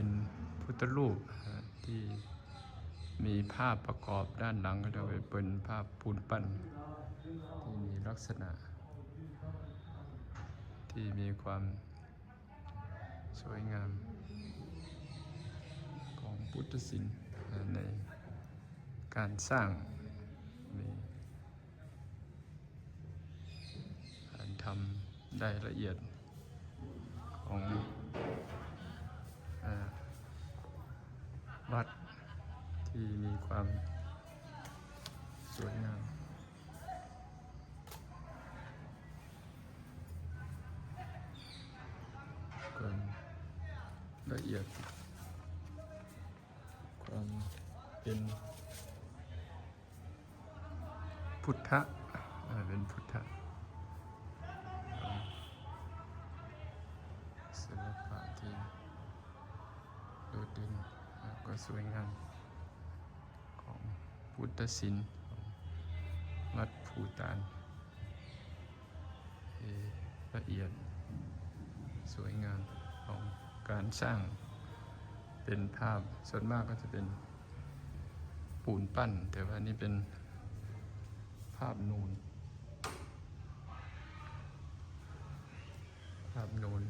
เป็นพุทธรูปที่มีภาพประกอบด้านหลังก็จะเป็นภาพปูนปั้น ที่มีลักษณะ ที่มีความสวยงามของพุทธศิลป์ในการสร้างมีการทำได้ละเอียดของอา วัดที่มีความสวยงามความละเอียด ความเป็นพุทธ สวยงามของพุทธศิลป์วัดภูตานละเอียดสวยงามของการสร้างเป็นภาพส่วนมากก็จะเป็นปูนปั้น แต่ว่านี่เป็นภาพนูน ภาพนูน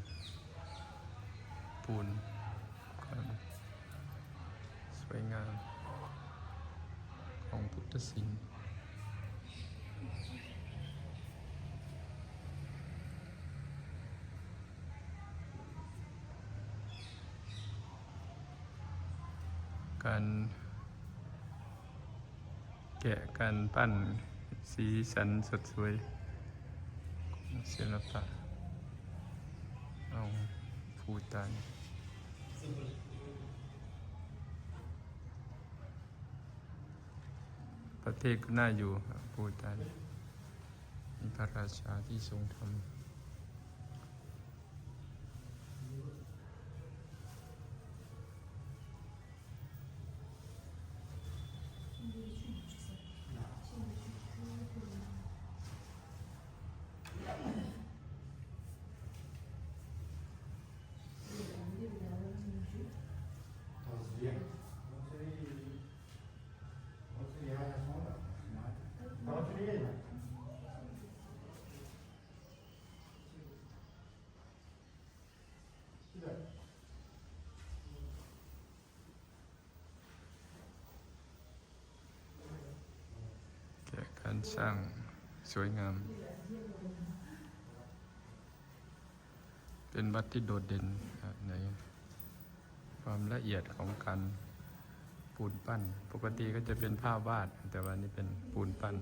ปูน วยงามของพุทธศิลป์การแกะการปั้นสีสันสดสวยของศิลปะเอาภูตาน ประเทศก็น่าอยู่ครับภูตานมีพระราชาที่ทรงธรรมารสร้างสวยงาม เป็นวัดที่โดดเด่นในความละเอียดของการปูนปั้น ปกติก็จะเป็นภาพวาด แต่ว่านี่เป็นปูนปั้น